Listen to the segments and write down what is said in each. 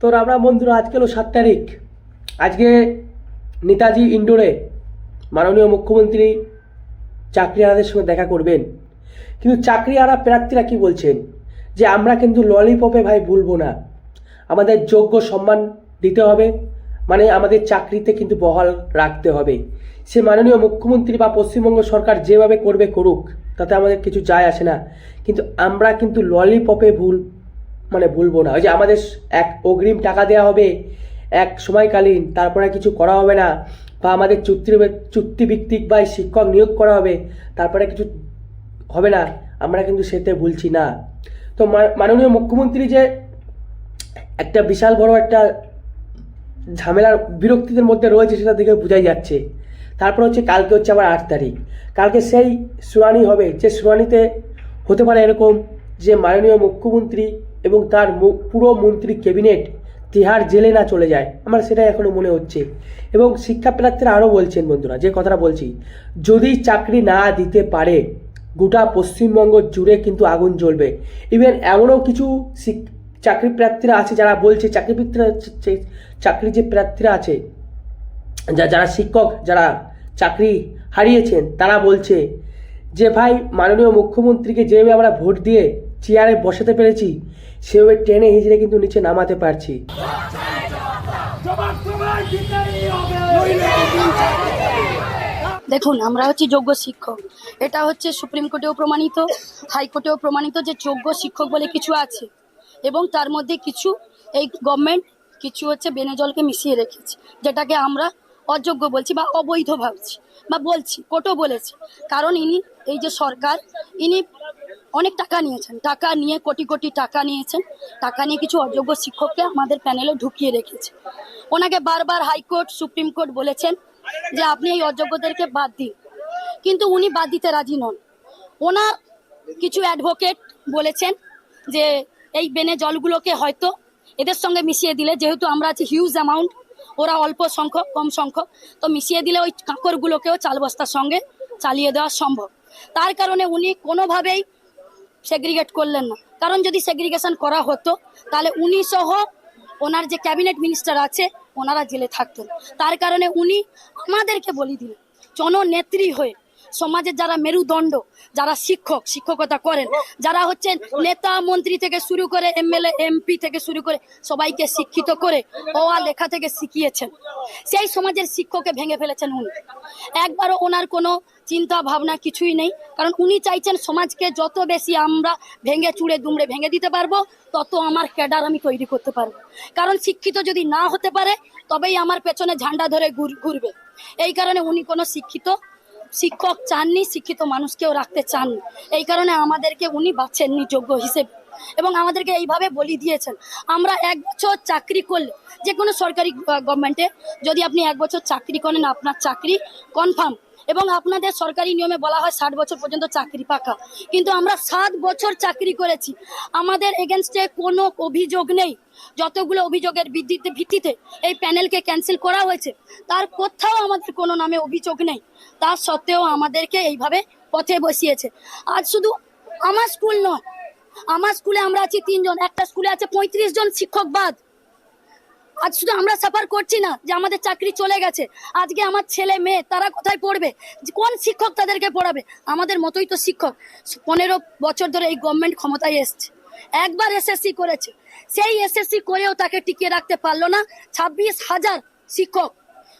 তো আমরা বন্ধুরা, আজকে হলো সাত তারিখ। আজকে নেতাজি ইন্ডোরে মাননীয় মুখ্যমন্ত্রী চাকরিহারাদের সঙ্গে দেখা করবেন। কিন্তু চাকরিহারা প্রার্থীরা কি বলছেন? যে আমরা কিন্তু ললিপপে ভাই ভুলবো না। আমাদের যোগ্য সম্মান দিতে হবে। মানে আমাদের চাকরিতে কিন্তু বহাল রাখতে হবে। সে মাননীয় মুখ্যমন্ত্রী বা পশ্চিমবঙ্গ সরকার যেভাবে করবে করুক, তাতে আমাদের কিছু যায় আসে না। কিন্তু আমরা কিন্তু ললিপপে ভুল মানে ভুলবো না। ওই যে আমাদের এক অগ্রিম টাকা দেওয়া হবে, এক সময়কালীন, তারপরে কিছু করা হবে না। বা আমাদের চুক্তি চুক্তিভিত্তিক বা শিক্ষক নিয়োগ করা হবে, তারপরে কিছু হবে না। আমরা কিন্তু সেতে ভুলছি না। তো মাননীয় মুখ্যমন্ত্রী যে একটা বিশাল বড় একটা ঝামেলার বিরক্তিদের মধ্যে রয়েছে সেটা দেখে বোঝাই যাচ্ছে। তারপর হচ্ছে কালকে হচ্ছে আবার আট তারিখ। কালকে সেই শুনানি হবে। যে শুনানিতে হতে পারে এরকম যে মাননীয় মুখ্যমন্ত্রী এবং তার পুরো মন্ত্রী ক্যাবিনেট তিহার জেলে না চলে যায়। আমার সেটা এখনও মনে হচ্ছে। এবং শিক্ষা প্রার্থীরা আরও বলছেন, বন্ধুরা, যে কথাটা বলছি, যদি চাকরি না দিতে পারে, গোটা পশ্চিমবঙ্গ জুড়ে কিন্তু আগুন জ্বলবে। ইভেন এমনও কিছু চাকরি প্রার্থীরা আছে যারা বলছে, চাকরি চাকরি যে প্রার্থীরা আছে, যা, যারা শিক্ষক, যারা চাকরি হারিয়েছেন, তারা বলছে যে, ভাই, মাননীয় মুখ্যমন্ত্রীকে যেভাবে আমরা ভোট দিয়ে চেয়ারে বসাতে পেরেছি। সেভাবে টেনে হিজড়ে কিন্তু নিচে নামাতে পারছি। দেখুন, আমরা হচ্ছি যোগ্য শিক্ষক। এটা হচ্ছে সুপ্রিম কোর্টেও প্রমাণিত হাইকোর্টেও প্রমাণিত যে যোগ্য শিক্ষক বলে কিছু আছে। এবং তার মধ্যে কিছু এই গভর্নমেন্ট কিছু হচ্ছে বেনেজলকে মিশিয়ে রেখেছে, যেটাকে আমরা অযোগ্য বলছি বা অবৈধ ভাবছি। বা বলছি, কোর্টও বলেছে। কারণ ইনি, এই যে সরকার, ইনি অনেক টাকা নিয়েছেন। টাকা নিয়ে, কোটি কোটি টাকা নিয়েছেন। টাকা নিয়ে কিছু অযোগ্য শিক্ষককে আমাদের প্যানেলে ঢুকিয়ে রেখেছে। ওনাকে বারবার হাইকোর্ট, সুপ্রিম কোর্ট বলেছেন যে আপনি এই অযোগ্যদেরকে বাদ দিন। কিন্তু উনি বাদ দিতে রাজি নন। ওনার কিছু অ্যাডভোকেট বলেছেন যে এই বেনে জলগুলোকে হয়তো এদের সঙ্গে মিশিয়ে দিলে, যেহেতু আমরা আছি হিউজ অ্যামাউন্ট ওরা অল্প সংখ্যক, কম সংখ্যক। তো মিশিয়ে দিলে ওই কাঁকরগুলোকেও চাল বস্তার সঙ্গে চালিয়ে দেওয়া সম্ভব। তার কারণে উনি কোনোভাবেই সেগ্রিগেট করলেন না। কারণ যদি সেগ্রিগেশন করা হতো, তাহলে উনি সহ ওনার যে ক্যাবিনেট মিনিস্টার আছে, ওনারা জেলে থাকতেন। তার কারণে উনি আমাদেরকে বলি দিলেন, জননেত্রী হয়ে সমাজের যারা মেরুদণ্ড, যারা শিক্ষক, শিক্ষকতা করেন, যারা হচ্ছেন নেতা, মন্ত্রী থেকে শুরু করে এমএলএ, এমপি থেকে শুরু করে সবাইকে শিক্ষিত করে ও আ লেখা থেকে শিখিয়েছেন। সেই সমাজের শিক্ষককে ভেঙে ফেলেছেন উনি। একবারও ওনার কোনো চিন্তা, ভাবনা কিছুই নেই, কারণ উনি চাইছেন সমাজকে যত বেশি আমরা ভেঙে চুড়ে দুমড়ে ভেঙে দিতে পারব, তত আমার ক্যাডার আমি তৈরি করতে পারব। কারণ শিক্ষিত যদি না হতে পারে, তবেই আমার পেছনে ঝান্ডা ধরে ঘুরবে এই কারণে উনি কোনো শিক্ষিত শিক্ষক চাননি, শিক্ষিত মানুষকেও রাখতে চান। এই কারণে আমাদেরকে উনি বাছেননি যোগ্য হিসেবে। এবং আমাদেরকে এইভাবে বলি দিয়েছেন, আমরা এক বছর চাকরি করলে, যে কোনো সরকারি গভর্নমেন্টে যদি আপনি এক বছর চাকরি করেন, আপনার চাকরি কনফার্ম এবং আপনাদের সরকারি নিয়মে বলা হয় ষাট বছর পর্যন্ত চাকরি পাকা। কিন্তু আমরা সাত বছর চাকরি করেছি। আমাদের এগেনস্টে কোনো অভিযোগ নেই। যতগুলো অভিযোগের ভিত্তিতে ভিত্তিতে এই প্যানেলকে ক্যান্সেল করা হয়েছে, তার কোথাও আমাদের কোনো নামে অভিযোগ নেই। তার সত্ত্বেও আমাদেরকে এইভাবে পথে বসিয়েছে। আজ শুধু আমার স্কুল নয়, আমার স্কুলে আমরা আছি তিনজন। একটা স্কুলে আছে পঁয়ত্রিশ জন শিক্ষক বাদ। আজ শুধু আমরা সাফার করছি না যে আমাদের চাকরি চলে গেছে। আজকে আমার ছেলে মেয়ে, তারা কোথায় পড়বে? কোন শিক্ষক তাদেরকে পড়াবে? আমাদের মতোই তো শিক্ষক। পনেরো বছর ধরে এই গভর্নমেন্ট ক্ষমতায় এসছে। একবার এসএসসি করেছে। সেই এসএসসি করেও তাকে টিকিয়ে রাখতে পারল না ছাব্বিশ হাজার শিক্ষক।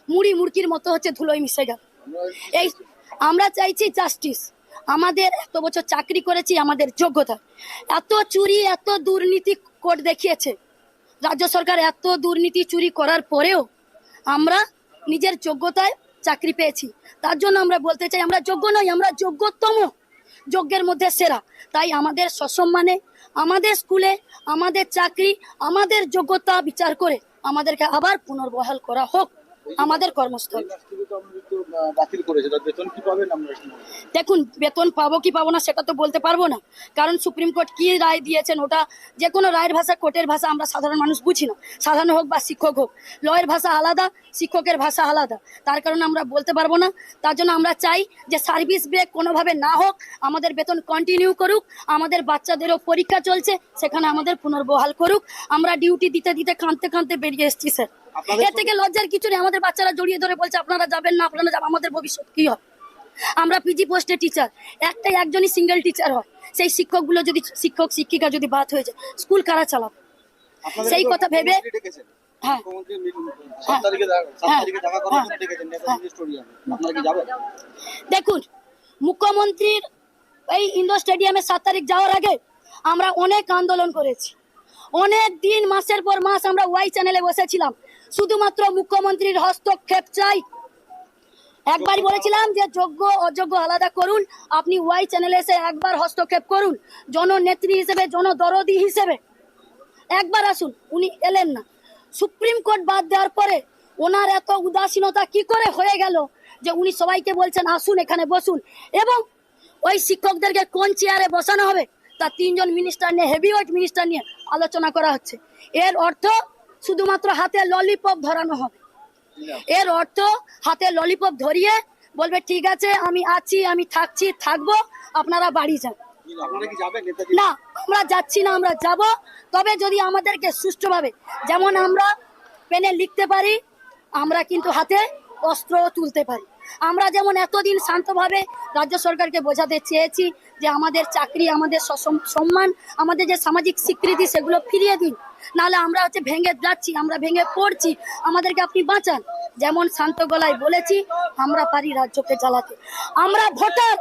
মুড়ি মুড়কির মতো হচ্ছে ধুলোয় মিশে গেল। এই আমরা চাইছি জাস্টিস আমাদের এত বছর চাকরি করেছি, আমাদের যোগ্যতা। এত চুরি, এত দুর্নীতি কোর্ট দেখিয়েছে। রাজ্য সরকার এত দুর্নীতি চুরি করার পরেও আমরা নিজের যোগ্যতায় চাকরি পেয়েছি। তার জন্য আমরা বলতে চাই, আমরা যোগ্য নই, আমরা যোগ্যতম যোগ্যের মধ্যে সেরা। তাই আমাদের সসম্মানে, আমাদের স্কুলে, আমাদের চাকরি, আমাদের যোগ্যতা বিচার করে আমাদেরকে আবার পুনর্বহাল করা হোক। আমাদের কর্মস্থল। দেখুন বেতন পাবো কি পাবো না সেটা তো বলতে পারব না। কারণ সুপ্রিম কোর্ট কি রায় দিয়েছেন ওটা যে কোনো রায়ের ভাষা কোর্টের ভাষা আমরা সাধারণ মানুষ বুঝি না। সাধারণ হোক বা শিক্ষক হোক লয়ের ভাষা আলাদা শিক্ষকের ভাষা আলাদা। তার কারণে আমরা বলতে পারব না। তার জন্য আমরা চাই যে সার্ভিস ব্রেক কোনোভাবে না হোক আমাদের বেতন কন্টিনিউ করুক আমাদের বাচ্চাদেরও পরীক্ষা চলছে সেখানে আমাদের পুনর্বহাল করুক। আমরা ডিউটি দিতে দিতে কাঁদতে কাঁদতে বেরিয়ে এসেছি স্যার। এর থেকে লজ্জার কিছু নেই আমাদের বাচ্চারা জড়িয়ে ধরে বলছে আপনারা যাবেন না আপনারা যাবেন আমাদের ভবিষ্যৎ কি হবে? আমরা পিজি পোস্টে টিচার একটাই একজনই সিঙ্গেল টিচার হয়। সেই শিক্ষকগুলো যদি শিক্ষক শিক্ষিকা যদি বাদ হয়ে যায় স্কুল কারা চালাবে? সেই কথা ভেবে হ্যাঁ। হ্যাঁ। যাবেন? দেখুন মুখ্যমন্ত্রীর এই ইন্ডোর স্টেডিয়ামে সাত তারিখ যাওয়ার আগে আমরা অনেক আন্দোলন করেছি। অনেক দিন মাসের পর মাস আমরা ওয়াই চ্যানেলে বসেছিলাম। শুধুমাত্র মুখ্যমন্ত্রীর হস্তক্ষেপ চাই। একবার বলেছিলাম যে যোগ্য, অযোগ্য আলাদা করুন। আপনি ওয়াই চ্যানেলে এসে একবার হস্তক্ষেপ করুন। জননেত্রী হিসেবে, জনদরদি হিসেবে। একবার আসুন, উনি এলেন না। সুপ্রিম কোর্ট বাদ দেওয়ার পরে ওনার এত উদাসীনতা কি করে হয়ে গেল যে উনি সবাইকে বলছেন, আসুন এখানে বসুন। এবং ওই শিক্ষকদেরকে কোন চেয়ারে বসানো হবে, তা তিনজন মিনিস্টার নিয়ে হেভি ওয়েট মিনিস্টার নিয়ে আলোচনা করা হচ্ছে। এর অর্থ শুধুমাত্র হাতে ললিপপ ধরানো হবে। এর অর্থ হাতে ললিপপ ধরিয়ে বলবে ঠিক আছে আমি আছি আমি থাকছি থাকব আপনারা বাড়ি যান। না আমরা যাচ্ছি না আমরা যাব। তবে যদি আমাদেরকে সুষ্ঠুভাবে যেমন আমরা পেনে লিখতে পারি আমরা কিন্তু হাতে অস্ত্র তুলতে পারি। আমরা যেমন এতদিন শান্তভাবে রাজ্য সরকারকে বোঝাতে চেয়েছি যে আমাদের চাকরি আমাদের সম্মান আমাদের যে সামাজিক স্বীকৃতি সেগুলো ফিরিয়ে দিন। নাহলে আমরা হচ্ছে ভেঙে যাচ্ছি, আমরা ভেঙে পড়ছি। আমাদেরকে আপনি বাঁচান। যেমন শান্ত গলায় বলেছি, আমরা পারি রাজ্যকে চালাতে। আমরা ভোটার!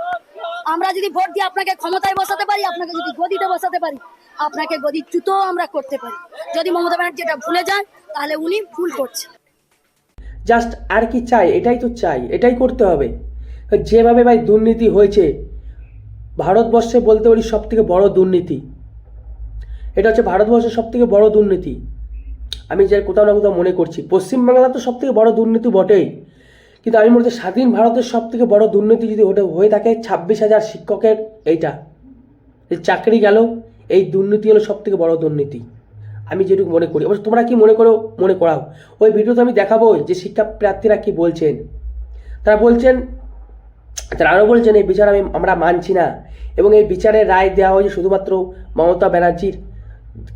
আমরা যদি ভোট দিয়ে আপনাকে ক্ষমতায় বসাতে পারি, আপনাকে যদি গদিতে বসাতে পারি, আপনাকে গদিচ্যুত আমরা করতে পারি। যদি মমতা ব্যানার্জি এটা ভুলে যান তাহলে উনি ভুল করছে জাস্ট আর কি চাই, এটাই তো চাই, এটাই করতে হবে। যেভাবে ভাই দুর্নীতি হয়েছে, ভারতবর্ষে বলতে পারি সব থেকে বড় দুর্নীতি। এটা হচ্ছে ভারতবর্ষের সব থেকে বড় দুর্নীতি। আমি যে কোথাও না কোথাও মনে করছি। পশ্চিমবাংলা তো সব থেকে বড় দুর্নীতি বটেই। কিন্তু আমি মনে স্বাধীন ভারতের সব থেকে বড় দুর্নীতি যদি ওটা হয়ে থাকে, ছাব্বিশ হাজার শিক্ষকের এইটা। যে চাকরি গেল, এই দুর্নীতি হলো সব থেকে বড় দুর্নীতি। আমি যেটুকু মনে করি। অবশ্য তোমরা কি মনে করো, মনে করাও। ওই ভিডিওতে আমি দেখাবো যে শিক্ষা প্রার্থীরা কি বলছেন। তারা বলছেন, তারা আরও বলছেন, এই বিচার আমি আমরা মানছি না। এবং এই বিচারের রায় দেওয়া হয়েছে শুধুমাত্র মমতা ব্যানার্জির।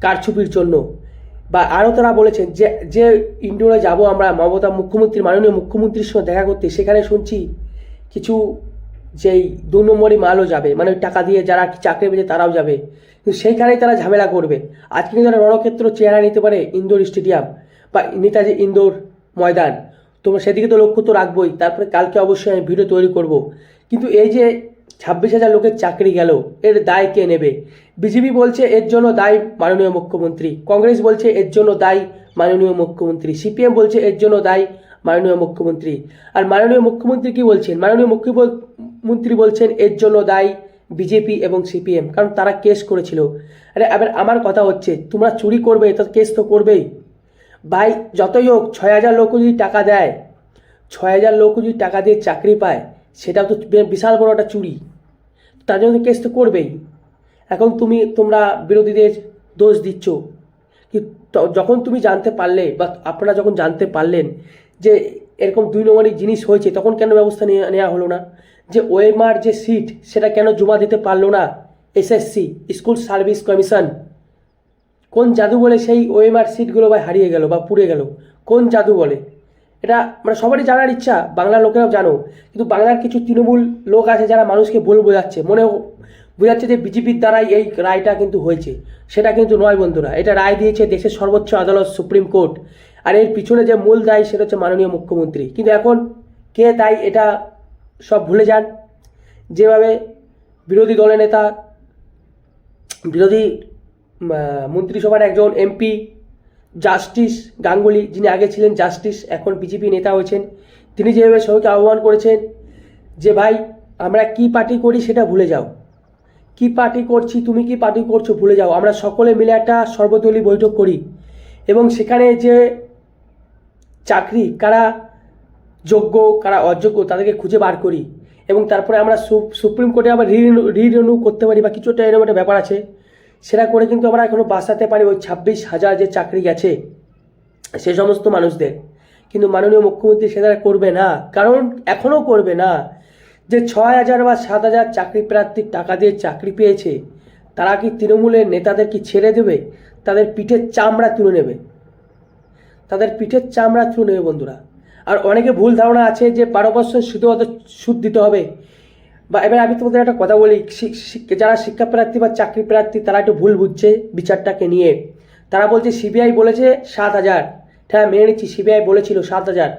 কারচুপির জন্য। বা আরও তারা বলেছেন যে যে ইন্ডোরে যাব আমরা, মমতা মুখ্যমন্ত্রী, মাননীয় মুখ্যমন্ত্রীর সঙ্গে দেখা করতে, সেখানে শুনছি কিছু যেই দু নম্বরই মালও যাবে মানে টাকা দিয়ে যারা চাকরি পেয়েছে তারাও যাবে। কিন্তু সেইখানেই তারা ঝামেলা করবে। আজকে কিন্তু তারা রণক্ষেত্র চেহারা নিতে পারে ইন্দোর স্টেডিয়াম বা নেতাজি ইন্দোর ময়দান। তোমরা সেদিকে তো লক্ষ্য তো রাখবোই, তারপরে কালকে অবশ্যই আমি ভিডিও তৈরি করব। কিন্তু এই যে ছাব্বিশ হাজার লোকের চাকরি গেল, এর দায় কে নেবে? বিজেপি বলছে এর জন্য দায়ী মাননীয় মুখ্যমন্ত্রী, কংগ্রেস বলছে এর জন্য দায়ী মাননীয় মুখ্যমন্ত্রী, সিপিএম বলছে এর জন্য দায়ী মাননীয় মুখ্যমন্ত্রী। আর মাননীয় মুখ্যমন্ত্রী কি বলছেন? মাননীয় মুখ্যমন্ত্রী বলছেন এর জন্য দায়ী বিজেপি এবং সিপিএম, কারণ তারা কেস করেছিল। আরে এবার আমার কথা হচ্ছে, তোমরা চুরি করবে তো কেস তো করবেই। ভাই, যতই হোক, ছয় হাজার লোক যদি টাকা দেয়, ছয় হাজার লোক যদি টাকা দিয়ে চাকরি পায় সেটাও তো বিশাল বড় একটা চুরি। তার জন্য কেস তো করবেই। এখন তুমি, তোমরা বিরোধীদের দোষ দিচ্ছ। কি যখন তুমি জানতে পারলে বা আপনারা যখন জানতে পারলেন যে এরকম দুই নম্বরই জিনিস হয়েছে, তখন কেন ব্যবস্থা নেওয়া হলো না? যে ওএমআর যে সিট সেটা কেন জমা দিতে পারল না? SSC, school service commission. কোন জাদু বলে সেই ওএমআর সিটগুলো ভাই হারিয়ে গেল বা পুড়ে গেল? কোন জাদু বলে? এটা মানে সবারই জানার ইচ্ছা, বাংলার লোকেরাও জানো কিন্তু বাংলার কিছু তৃণমূল লোক আছে যারা মানুষকে ভুল বোঝাচ্ছে। মনে বোঝাচ্ছে যে বিজেপির দ্বারাই এই রায়টা কিন্তু হয়েছে। সেটা কিন্তু নয় বন্ধুরা, এটা রায় দিয়েছে দেশের সর্বোচ্চ আদালত, সুপ্রিম কোর্ট। আর এর পিছনে যে মূল দায়ী সেটা হচ্ছে মাননীয় মুখ্যমন্ত্রী। কিন্তু এখন কে দায়ী এটা সব ভুলে যান? যেভাবে বিরোধী দলের নেতা, বিরোধী মন্ত্রিসভার একজন এমপি জাস্টিস গাঙ্গুলি, যিনি আগে ছিলেন জাস্টিস, এখন বিজেপি নেতা হয়েছেন, তিনি যেভাবে সবাইকে আহ্বান করেছেন যে, ভাই, আমরা কি পার্টি করি সেটা ভুলে যাও। কি পার্টি করছি, তুমি কি পার্টি করছ ভুলে যাও। আমরা সকলে মিলে একটা সর্বদলীয় বৈঠক করি। এবং সেখানে যে চাকরি, কারা যোগ্য, কারা অযোগ্য, তাদেরকে খুঁজে বার করি। এবং তারপরে আমরা সুপ্রিম কোর্টে আবার রিনিউ করতে পারি বা কিছু একটা এরকম একটা ব্যাপার আছে। সেটা করে কিন্তু আমরা এখনও বাঁচাতে পারি ওই ছাব্বিশ হাজার যে চাকরি গেছে সে সমস্ত মানুষদের। কিন্তু মাননীয় মুখ্যমন্ত্রী সেটা করবে না, কারণ এখনও করবে না। যে ছয় হাজার বা সাত হাজার চাকরি প্রার্থীর টাকা দিয়ে চাকরি পেয়েছে, তারা কি তৃণমূলের নেতাদের কি ছেড়ে দেবে? তাদের পিঠের চামড়া তুলে নেবে। তাদের পিঠের চামড়া তুলে নেবে বন্ধুরা। আর অনেকে ভুল ধারণা আছে যে বারো বছর শুধুমাত্র সুদ দিতে হবে। বা এবার আমি তোমাদের একটা কথা বলি যারা শিক্ষা প্রার্থী বা চাকরি প্রার্থী তারা একটু ভুল বুঝছে বিচারটাকে নিয়ে। তারা বলছে, সিবিআই বলেছে সাত হাজার। হ্যাঁ মেনে নিচ্ছি, সিবিআই বলেছিল সাত হাজার।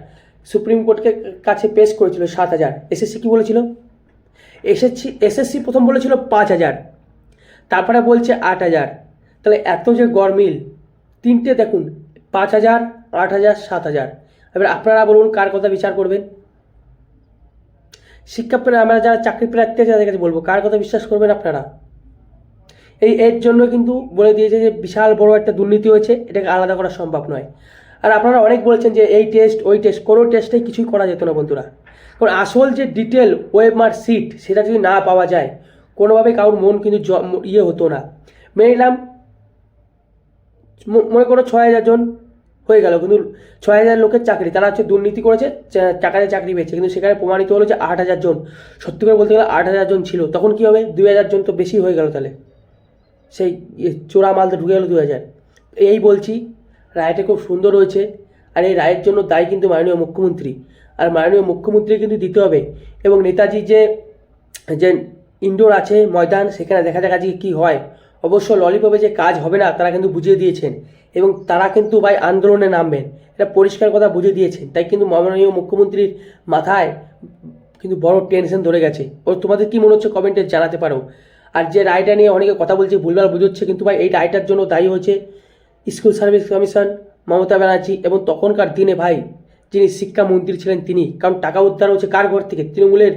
সুপ্রিম কোর্টকে কাছে পেশ করেছিল সাত হাজার। এসএসসি কি বলেছিল? এসএসসি এসএসসি প্রথম বলেছিল পাঁচ হাজার। তারপরে বলছে আট হাজার। তাহলে এত যে গরমিল। তিনটে দেখুন, পাঁচ হাজার, আট হাজার, সাত হাজার। এবার আপনারা বলুন কার কথা বিচার করবেন? শিক্ষা আমরা যারা চাকরি প্রার্থী আছে তাদের কাছে বলব, কার কথা বিশ্বাস করবেন আপনারা? এই, এর জন্য কিন্তু বলে দিয়েছে যে বিশাল বড় একটা দুর্নীতি হয়েছে, এটাকে আলাদা করা সম্ভব নয়। আর আপনারা অনেক বলছেন যে এই টেস্ট ওই টেস্ট কোনো টেস্টেই কিছুই করা যেত না বন্ধুরা। কারণ আসল যে ডিটেল ওয়েবমার সিট সেটা যদি না পাওয়া যায়, কোনোভাবেই কারোর মন কিন্তু ইয়ে হতো না। নিলাম মনে করো ছয় হাজার জন হয়ে গেল, কিন্তু ছয় হাজার লোকের চাকরি, তারা হচ্ছে দুর্নীতি করেছে, চা- টাকা দিয়ে চাকরি পেয়েছে, কিন্তু সেখানে প্রমাণিত হলো যে আট হাজার জন, সত্যি করে বলতে গেলে আট হাজার জন ছিল, তখন কী হবে? দুই হাজার জন তো বেশি হয়ে গেল তাহলে। সেই চোরা মালতে ঢুকে গেলো দু হাজার। এই বলছি, রায়টা খুব সুন্দর হয়েছে, আর এই রায়ের জন্য দায়ী কিন্তু মাননীয় মুখ্যমন্ত্রী। আর মাননীয় মুখ্যমন্ত্রী কিন্তু দিতে হবে, এবং নেতাজি যে যে ইনডোর আছে, ময়দান, সেখানে দেখা যাক যে কী হয়। অবশ্য ললিপপে যে কাজ হবে না, তারা কিন্তু বুঝিয়ে দিয়েছেন। এবং তারা কিন্তু ভাই আন্দোলনে নামবেন। এটা পরিষ্কার কথা বুঝিয়ে দিয়েছেন। তাই কিন্তু মাননীয় মুখ্যমন্ত্রীর মাথায় কিন্তু বড় টেনশন ধরে গেছে। ও তোমাদের কি মনে হচ্ছে কমেন্টে জানাতে পারো। আর যে রায়টা নিয়ে অনেকে কথা বলছে, ভুলভাল বুঝোচ্ছে, কিন্তু ভাই এই রায়টার জন্য দায়ী হয়েছে school service commission, Mamata Banerjee এবং তখনকার দিনে ভাই যিনি শিক্ষামন্ত্রী ছিলেন তিনি। কারণ টাকা উদ্ধার হচ্ছে কার ঘর থেকে? তৃণমূলের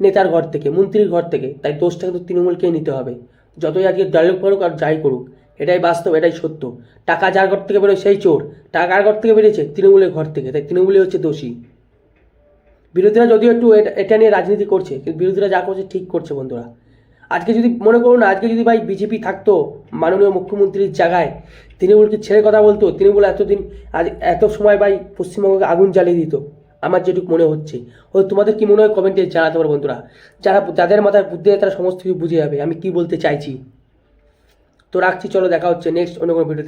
নেতার ঘর থেকে, মন্ত্রীর ঘর থেকে। তাই দোষটা কিন্তু তৃণমূলকেই নিতে হবে। যতই আজকে ডায়লগ করুক আর যাই করুক। এটাই বাস্তব, এটাই সত্য। টাকা যার ঘর থেকে বেরোয় সেই চোর। টাকা কার ঘর থেকে বেরিয়েছে? তৃণমূলের ঘর থেকে। তাই তৃণমূলই হচ্ছে দোষী। বিরোধীরা যদিও একটু এটা- নিয়ে রাজনীতি করছে, কিন্তু বিরোধীরা যা করছে ঠিক করছে বন্ধুরা। আজকে যদি, মনে করুন আজকে যদি ভাই বিজেপি থাকতো, মাননীয় মুখ্যমন্ত্রীর জায়গায়, তৃণমূলকে ছেড়ে কথা বলতো, তৃণমূল এতদিন, আজ এত সময় ভাই পশ্চিমবঙ্গকে আগুন জ্বালিয়ে দিত। আমার যেটুকু মনে হচ্ছে। ও তোমাদের কি মনে হয় কমেন্টে জানাতে পারো বন্ধুরা। যারা, যাদের মাথায় বুদ্ধি তারা সমস্ত কিছু বুঝে যাবে। আমি কি বলতে চাইছি? তো রাখছি চলো দেখা হচ্ছে নেক্সট অন্য কোনো ভিডিওতে